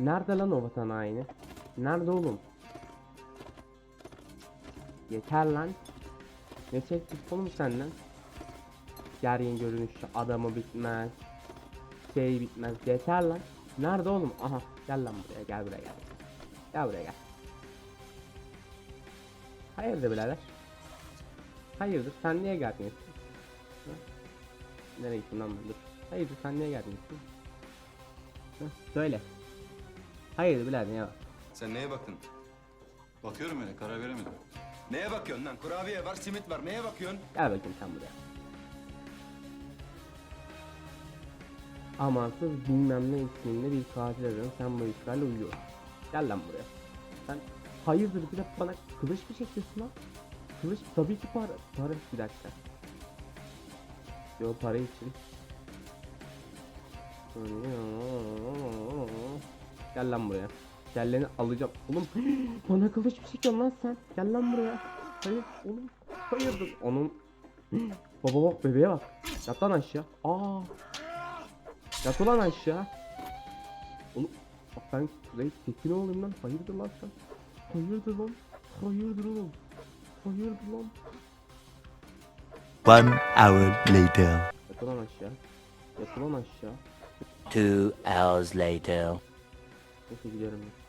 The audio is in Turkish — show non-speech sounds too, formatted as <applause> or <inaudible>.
Nerede lan o vatan haini? Nerede oğlum? Yeter lan. Ne çektik oğlum senden? Gergin görünüşlü adamı bitmez. Şey bitmez. Yeter lan. Nerede oğlum? Aha gel lan buraya gel buraya gel. Gel buraya gel. Hayırdır birader? Hayırdır sen niye? Ha? Nereye gittin lan ben dur. Hayırdır sen niye gerginsin? Ha? Söyle. Hayırdır birader ya? Sen neye baktın? Bakıyorum öyle karar veremedim. Neye bakıyorsun lan? Kurabiye var, simit var. Neye bakıyorsun? Gel bakayım sen buraya. Amansız bilmem ne isminde bir katil arıyorum. Sen bu işlerle uyuyorsun. Gel lan buraya. Sen hayırdır bir de bana kılıç mı çekiyorsun lan? Kılıç tabii ki para. Para bir dakika. Yo para için. Gel lan buraya. Kelleni alacağım. Oğlum <gasps> bana kılıç mı çekiyorsun lan sen? Gel lan buraya. Hayır oğlum. Hayırdır onun. <gasps> Baba bak bebeğe bak. Yat lan aşağı. Aa. Yat ulan aşağı. Oğlum bak ben Kuzey Tekin oğlum lan. Hayırdır lan sen? Hayırdır lan? Hayırdır oğlum? Hayırdır lan? One hour later. Yat ulan aşağı. Yat ulan aşağı. Two hours later. Neyse gidiyorum ben.